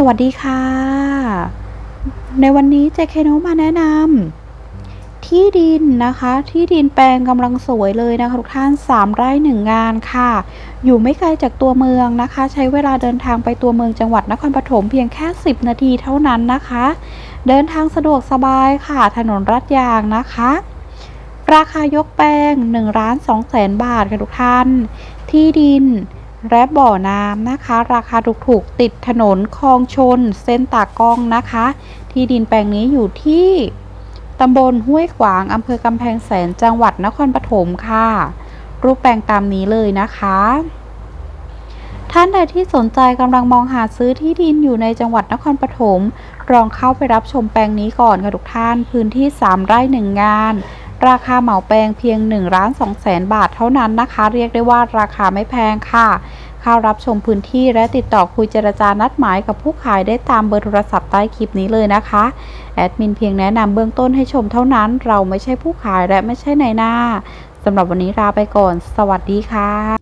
สวัสดีค่ะ ในวันนี้เจเคโนมาแนะนำที่ดินนะคะ ที่ดินแปลงกำลังสวยเลยนะคะ ทุกท่าน 3 ไร่หนึ่งงานค่ะ อยู่ไม่ไกลจากตัวเมืองนะคะ ใช้เวลาเดินทางไปตัวเมืองจังหวัดนครปฐมเพียงแค่ 10 นาทีเท่านั้นนะคะ เดินทางสะดวกสบายค่ะ ถนนรัดยางนะคะ ราคายกแปลง1ล้าน2แสนบาทค่ะทุกท่าน ที่ดิน และบ่อน้ำนะคะ ราคาถูกๆติดถนนคลองชน เส้นตากล้องนะคะ ที่ดินแปลงนี้อยู่ที่ตำบลห้วยขวางอำเภอกำแพงแสนจังหวัดนครปฐมค่ะ รูปแปลงตามนี้เลยนะคะ ท่านใดที่สนใจกำลังมองหาซื้อที่ดินอยู่ในจังหวัดนครปฐมลองเข้าไปรับชมแปลงนี้ก่อนค่ะทุกท่าน พื้นที่ 3 ไร่หนึ่งงาน ราคาเหมาแปลงเพียง1ล้าน2แสนบาทเท่านั้นนะคะ เรียกได้ว่าราคาไม่แพงค่ะเข้ารับชมพื้นที่และติดต่อคุยเจรจานัดหมายกับผู้ขายได้ตามเบอร์โทรศัพท์ใต้คลิปนี้เลยนะคะ แอดมินเพียงแนะนำเบื้องต้นให้ชมเท่านั้น เราไม่ใช่ผู้ขายและไม่ใช่นายหน้าสำหรับวันนี้ลาไปก่อน สวัสดีค่ะ